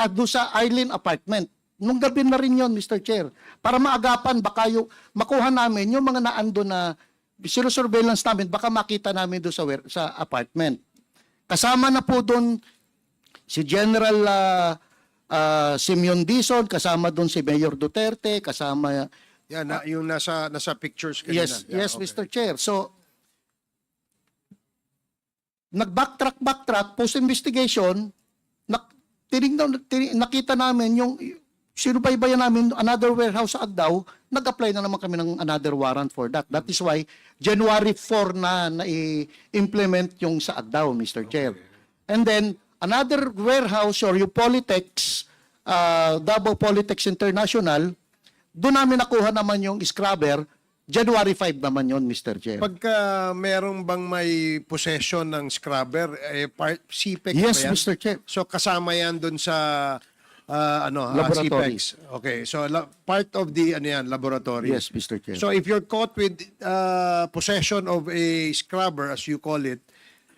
at doon sa Arlene apartment. Nung gabi na rin yon Mr. Chair. Para maagapan, baka yung, makuha namin yung mga naando na sinusurveillance namin, baka makita namin doon sa, sa apartment. Kasama na po doon si General ah, ah, Simeon Dizon, kasama doon si Mayor Duterte, kasama Yan, na, yung nasa nasa pictures kanina. Yes, Yeah, yes, okay. Mr. Chair. So, nag-backtrack, backtrack, post-investigation, tinignan, tin- nakita namin yung sinubaybayan namin another warehouse sa Agdao, nag-apply na naman kami ng another warrant for that. That is why January 4 na na-implement yung sa Agdao, Mr. Chair. And then, another warehouse or yung Politex, uh, Davao Politex International, doon namin nakuha naman yung scrubber, January 5 naman yon Mr. Chair. Pagka merong bang may possession ng scrubber, eh, part, CPEC yes, ba yan? Mr. Chair. So kasama yan dun sa ah, ano, ah, Laboratory. CPEX. Okay, so la- part of the ano yan, laboratory. Yes, Mr. Chair. So if you're caught with uh, possession of a scrubber as you call it,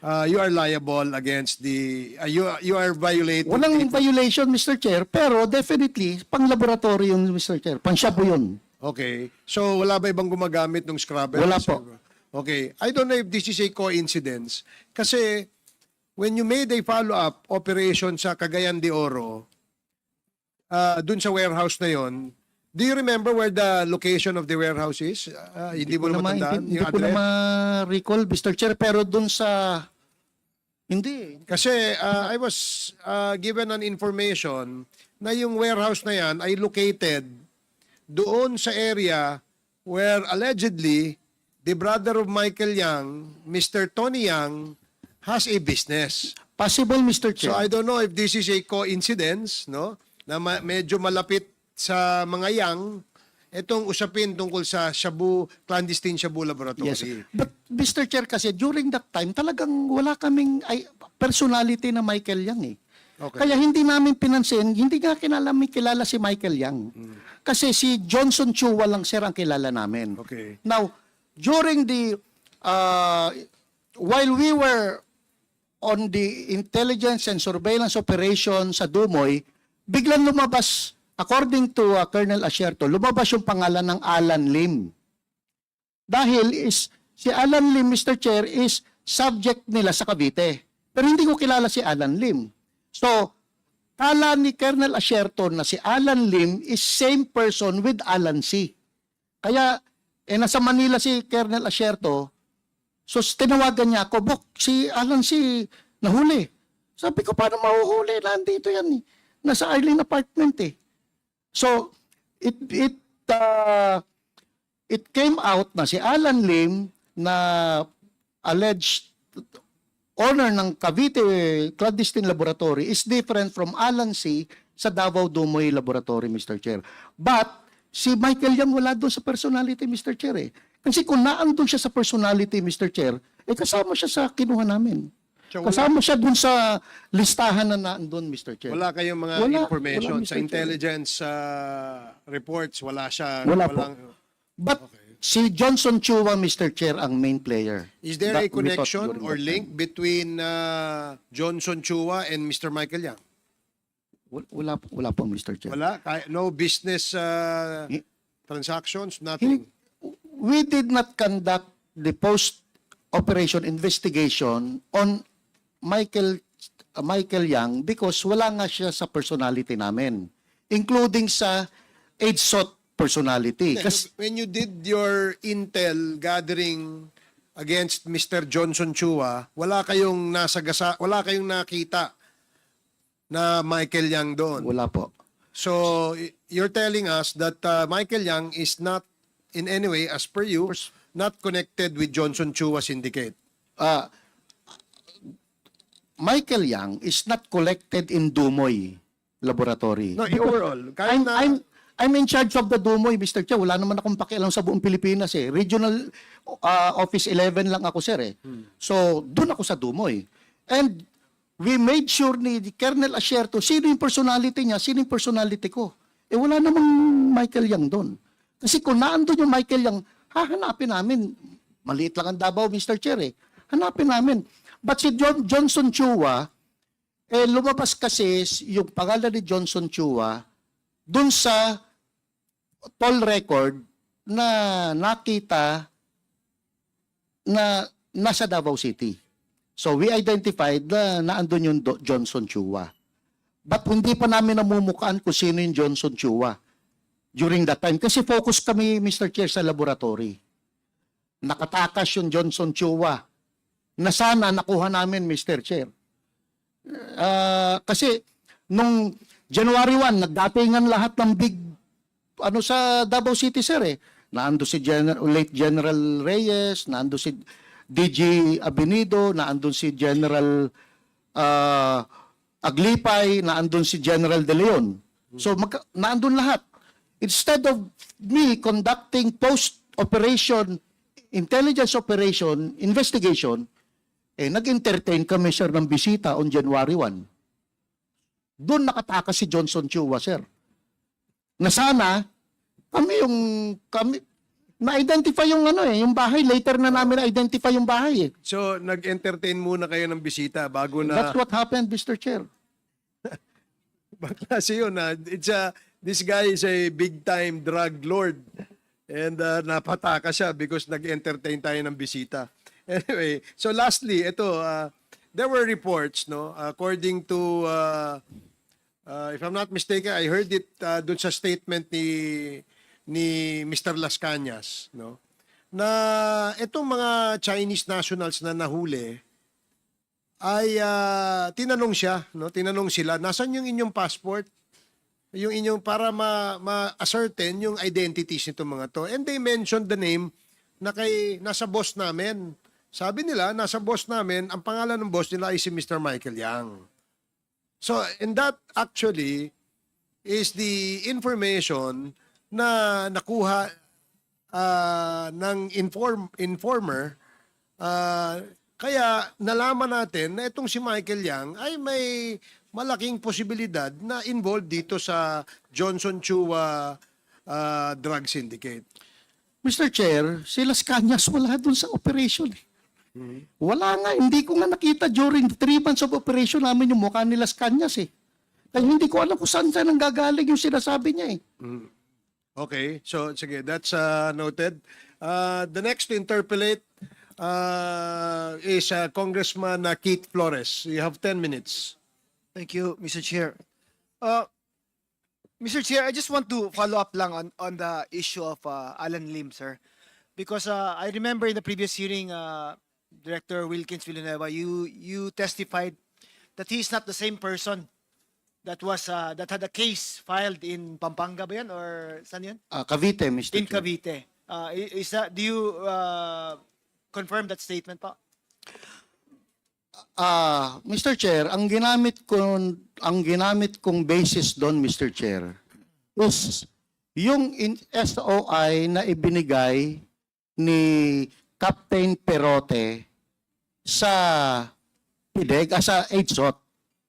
uh, you are liable against the uh, you you are violating Walang violation, Mr. Chair, pero definitely, pang laboratory yun, Mr. Chair. Pang shabu yun. Okay. So wala ba ibang gumagamit ng scrubber? Wala po. Okay. I don't know if this is a coincidence kasi when you made a follow-up operation sa Cagayan de Oro, uh, dun sa warehouse na yon, do you remember where the location of the warehouse is? Uh, hindi mo na ma- matandaan hindi, yung hindi ko na ma-recall, Mr. Chair, pero dun sa... Hindi. Kasi uh, I was uh, given an information na yung warehouse na yan ay located doon sa area where allegedly the brother of Michael Yang, Mr. Tony Yang, has a business. Possible, Mr. So Chair. I don't know if this is a coincidence, no? Na ma- medyo malapit sa mga Yang itong usapin tungkol sa Shabu, clandestine Shabu laboratory. Yes. But Mr. Chair kasi during that time talagang wala kaming ay, personality na Michael Yang eh. Okay. Kaya hindi namin pinansin, hindi nga kilala, kilala si Michael Yang. Kasi si Johnson Chua lang sir ang kilala namin. Okay. Now, during the, uh, while we were on the intelligence and surveillance operation sa Dumoy, biglang lumabas, according to uh, Colonel Asierto, lumabas yung pangalan ng Alan Lim. Dahil is, si Alan Lim, Mr. Chair, is subject nila sa Cavite. Pero hindi ko kilala si Alan Lim. So, kala ni Colonel Asierto na si Alan Lim is same person with Alan C. Kaya, eh, nasa Manila si Colonel Asierto, so tinawagan niya ako, Bok, si Alan si nahuli. Sabi ko, paano mahuhuli? Nandito yan eh. Nasa Arlene apartment eh. So, it, it, uh, it came out na si Alan Lim na alleged owner ng Cavite Clandestine Laboratory is different from Alan C. sa Davao Dumoy Laboratory, Mr. Chair. But, si Michael Yang wala doon sa personality, Mr. Chair eh. Kasi kung naandun siya sa personality, Mr. Chair, eh kasama siya sa kinuha namin. So, wala- kasama siya dun sa listahan na naandun, Mr. Chair. Wala kayong mga Wala, information wala, sa Mr. Intelligence uh, reports, wala siya. Wala po. walang- But si Johnson Chua, Mr. Chair, ang main player. Is there That a we thought connection during or that link between uh, Johnson Chua and Mr. Michael Yang? time. Wala, wala po, Mr. Chair. Wala? Kaya- No business uh, Hi- transactions? Nothing? we did not conduct the post-operation investigation on Michael uh, Michael Yang because wala nga siya sa personality namin, including sa AIDSOT personality. Kasi When you did your intel gathering against Mr. Johnson Chua, wala kayong nasagasa, wala kayong nakita na Michael Yang doon. wala po. So y- you're telling us that uh, Michael Yang is not in any way, as per you, not connected with Johnson Chua Syndicate. Uh, Michael Yang is not collected in Dumoy laboratory. No, overall. Kahit I'm, na, I'm, I'm in charge of the Dumoy, Mr. Che. Wala naman akong pakialam sa buong Pilipinas eh. Regional uh, Office 11 lang ako, sir eh. So, doon ako sa Dumoy. And we made sure ni Colonel Asierto, sino yung personality niya, sino yung personality ko. Eh, wala namang Michael Yang doon. Kasi kung naandun yung Michael Yang, hahanapin namin. Maliit lang ang Davao, Mr. Chair eh. Hanapin namin. But si John, Johnson Chua, Eh, lumabas kasi yung pangalan ni Johnson Chua dun sa toll record na nakita na nasa Davao City. So we identified na naandun yung Johnson Chua. But hindi pa namin namumukaan kung sino yung Johnson Chua during that time. Kasi focus kami, Mr. Chair, sa laboratory. Nakatakas yung Johnson Chua na sana nakuha namin, Mr. Chair. Ah, kasi nung January 1, nagdatingan lahat ng big ano sa Davao City, sir eh. Naando si General, late General Reyes, naando si DG Abinido, naandun si General ah, Aglipay, naandun si General De Leon. So magka, naandun lahat. Instead of me conducting post-operation, intelligence operation, investigation, eh, nag-entertain kami, sir, ng bisita on January 1. Doon nakatakas si Johnson Chua, sir. Na sana, kami yung, kami, na-identify yung ano eh, yung bahay. Later na namin na-identify yung bahay eh. So, nag-entertain muna kayo ng bisita bago na... That's what happened, Mr. Chair. Baklase yun. ah. It's a, this guy is a big-time drug lord. And uh, napataka siya because nag-entertain tayo ng bisita. Anyway, so lastly, ito, uh, there were reports, no? According to, uh, uh, if I'm not mistaken, I heard it uh, dun sa statement ni ni Mr. Las Cañas, no? Na itong mga Chinese nationals na nahuli, ay ah, tinanong siya, no? Tinanong sila, "Nasaan yung inyong passport?" Yung inyong para ma ma-ascertain yung identities nitong mga to. And they mentioned the name na kay nasa boss namin. Sabi nila, nasa boss namin, ang pangalan ng boss nila ay si Mr. Michael Yang. So, and that actually is the information na nakuha ah, ng inform informer Ah, kaya nalaman natin na itong si Michael Yang ay may malaking posibilidad na involved dito sa Johnson Chua ah, drug syndicate. Mr. Chair, si Las Cañas wala dun sa operation eh. Wala nga, hindi ko nga nakita during the three months of operation namin yung mukha ni Las Cañas eh. Kaya hindi ko alam kung saan saan ang gagaling yung sinasabi niya eh. Okay, so sige, that's uh, noted. Uh, the next to interpolate uh, is uh, Congressman uh, Keith Flores. You have 10 minutes. Thank you, Mr. Chair. Uh, Mr. Chair, I just want to follow up lang on, on the issue of uh, Alan Lim, sir. Because uh, I remember in the previous hearing, uh, Director Wilkins Villanueva, you, you testified that he is not the same person that was uh, that had a case filed in Pampanga ba yan or saan yan? Ah, Cavite, Mr. In Chair. Cavite. Uh, is that, do you uh, confirm that statement pa? Ah, Mr. Chair, ang ginamit ko ang ginamit kong basis doon, Mr. Chair, is yung in SOI na ibinigay ni Captain Perote sa PIDEG, ah, sa HSOT.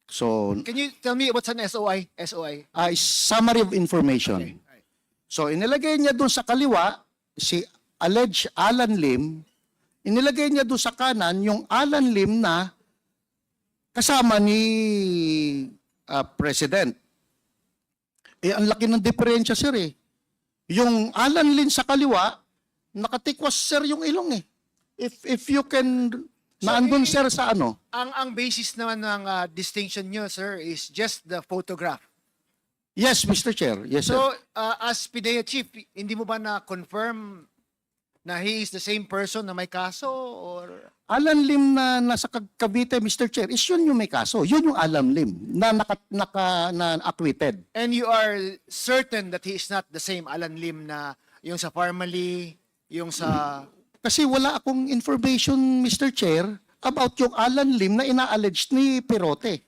So, Can you tell me what's an SOI? SOI. ah, is summary of information. Okay. alright. So, inilagay niya doon sa kaliwa, si alleged Alan Lim, inilagay niya doon sa kanan yung Alan Lim na kasama ni ah, President. Eh, ang laki ng diferensya, sir eh. Yung Alan Lim sa kaliwa, nakatikwas, sir, yung ilong eh. If, if you can, naandun, i- sir, sa ano? Ang ang basis naman ng uh, distinction nyo, sir, is just the photograph. Yes, Mr. Chair. Yes, sir. So, uh, as PIDEA chief, hindi mo ba na-confirm na he is the same person na may kaso or Alan Lim na nasa Cavite, Mr. Chair, is yun yung may kaso. Yun yung Alan Lim na naka, naka na acquitted. and you are certain that he is not the same Alan Lim na yung sa Parmali, yung sa Kasi wala akong information, Mr. Chair, about yung Alan Lim na ina-allege ni Perote.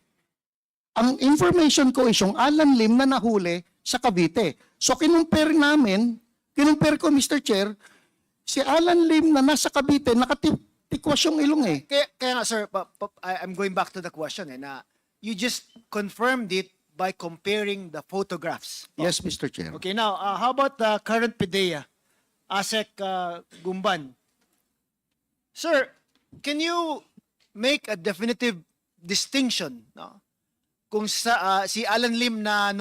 Ang information ko is yung Alan Lim na nahuli sa Cavite. So kinumpare namin, kinumpare ko, Mr. Chair, si Alan Lim na nasa Cavite, nakatikwas yung ilong eh. kaya, kaya nga sir, pa, pa- I'm going back to the question eh na you just confirmed it by comparing the photographs. Yes, Mr. Chair. Okay, now, uh, how about the current PIDEA, ASEC uh, Gumban? Sir, can you make a definitive distinction no, kung sa ah, si Alan Lim na